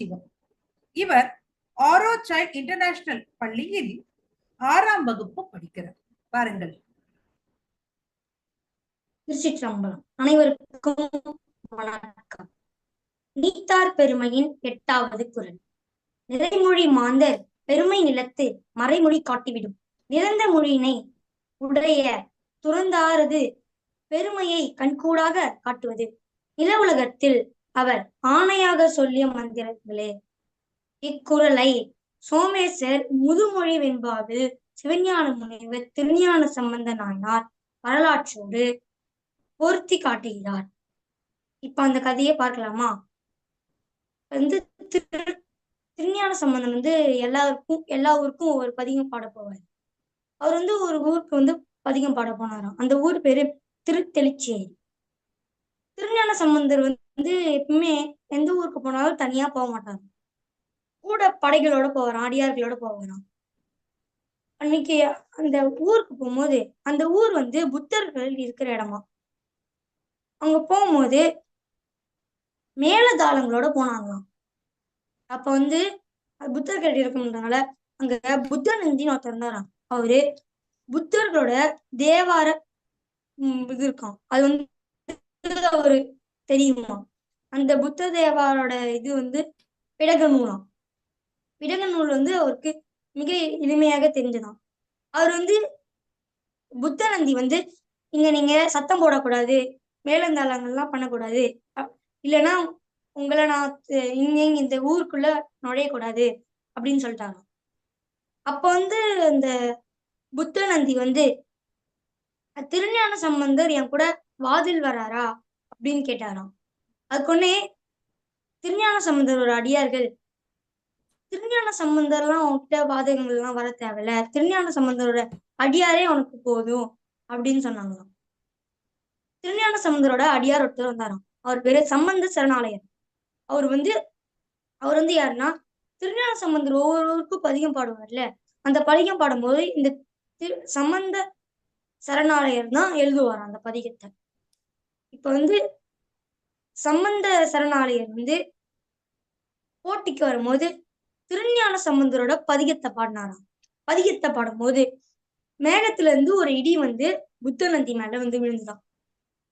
சிவம். இவர் ஆரோச்சாய் இன்டர்நேஷனல் பள்ளியில் ஆறாம் வகுப்பு படிக்கிறார். பாருங்கள். திருச்சிற்றம்பலம். அனைவருக்கும் வணக்கம். நீத்தார் பெருமையின் எட்டாவது குரல். நிறைமொழி மாந்தர் பெருமை நிலத்து மறைமொழி காட்டிவிடும். நிறந்த மொழியினை உடைய துறந்தாரது பெருமையை கண்கூடாக காட்டுவது. நில உலகத்தில் அவர் ஆணையாக சொல்லிய மந்திரங்களே. இக்குறளை சோமேசர் முதுமொழி வெண்பாவில் சிவஞான முனைவர் திருஞான சம்பந்த நாயனார் வரலாற்றோடு பொருத்தி காட்டுகிறார். இப்ப அந்த கதையை பார்க்கலாமா? வந்து திரு திருஞான சம்பந்தன் வந்து எல்லாருக்கும் எல்லா ஊருக்கும் ஒரு பதிகம் பாட போவார். அவர் வந்து ஒரு ஊருக்கு வந்து பதிகம் பாட போனாராம். அந்த ஊர் பேரு திருத்தெளிச்சேரி. திருஞான சம்பந்தர் வந்து வந்து எப்பவுமே எந்த ஊருக்கு போனாலும் தனியா போக மாட்டாங்க. கூட படைகளோட போவாராம் அடியார்களோட போவாராம். அன்னைக்கு அந்த ஊருக்கு போகும்போது அந்த ஊர் வந்து புத்தர்கள் இருக்கிற இடமா? அங்க போகும்போது மேலதாளங்களோட போனாங்களாம். அப்ப வந்து புத்தர்கள் இருக்குன்றனால அங்க புத்த நந்தின்னு ஒருத்தர் இருந்தாராம். அவரு புத்தர்களோட தேவார உம் இது இருக்கும். அது வந்து அவரு தெரியுமா? அந்த புத்த தேவாரோட இது வந்து பிடக நூலாம் பிடக நூல் வந்து அவருக்கு மிக எளிமையாக தெரிஞ்சதாம். அவர் வந்து புத்த நந்தி வந்து இங்க நீங்க சத்தம் போடக்கூடாது மேலந்தாளங்கள்லாம் பண்ணக்கூடாது. இல்லைன்னா உங்களை நான் இங்க இந்த ஊருக்குள்ள நுழையக்கூடாது அப்படின்னு சொல்லிட்டாங்க அப்ப வந்து அந்த புத்த நந்தி வந்து திருஞான சம்பந்தர் என் கூட வாதில் வராரா? அப்படின்னு கேட்டாராம். அதுக்கொன்னே திருஞான சம்பந்தர் ஒரு அடியார்கள் திருஞான சம்பந்தர்லாம் உன்கிட்ட வாதகங்கள் எல்லாம் வர தேவையில்ல திருஞான சம்பந்தரோட அடியாரே உனக்கு போதும் அப்படின்னு சொன்னாங்களாம். திருஞான சம்பந்தரோட அடியார் ஒருத்தர் வந்தாராம். அவர் பேரு சம்பந்த சரணாலயர். அவர் வந்து அவர் வந்து யாருன்னா திருஞான சம்பந்தர் ஒவ்வொருவருக்கும் பதிகம் பாடுவார்ல அந்த பதிகம் பாடும்போது இந்த திரு சம்பந்த சரணாலயர் தான் எழுதுவார் அந்த பதிகத்தை. இப்ப வந்து சம்பந்த சரணாலயர் வந்து போட்டிக்கு வரும்போது திருஞான சம்பந்தரோட பதிகத்தை பாடினாராம். பதிகத்தை பாடும்போது மேகத்துல இருந்து ஒரு இடி வந்து புத்த நந்தி மேல வந்து விழுந்துதான்.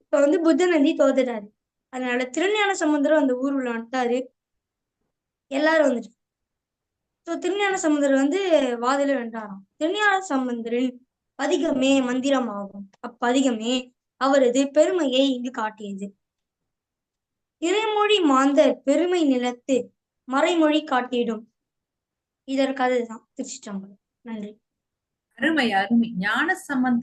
இப்ப வந்து புத்த நந்தி தோத்துட்டாரு. அதனால திருஞான சமுந்தரம் அந்த ஊர் உள்ள வந்துட்டாரு. எல்லாரும் வந்துட்டு. ஸோ திருஞான சம்பந்தர் வந்து வாதில வென்றாராம் திருஞான சம்பந்தரின் பதிகமே மந்திரமாகும். அப்பதிகமே அவரது பெருமையை இங்கு காட்டியது. இறைமொழி மாந்தர் பெருமை நிலத்து மறைமொழி காட்டிடும். இதற்கு அதுதான் திருச்சிற்றம்பலம். நன்றி. அருமை அருமை. ஞான சம்பந்த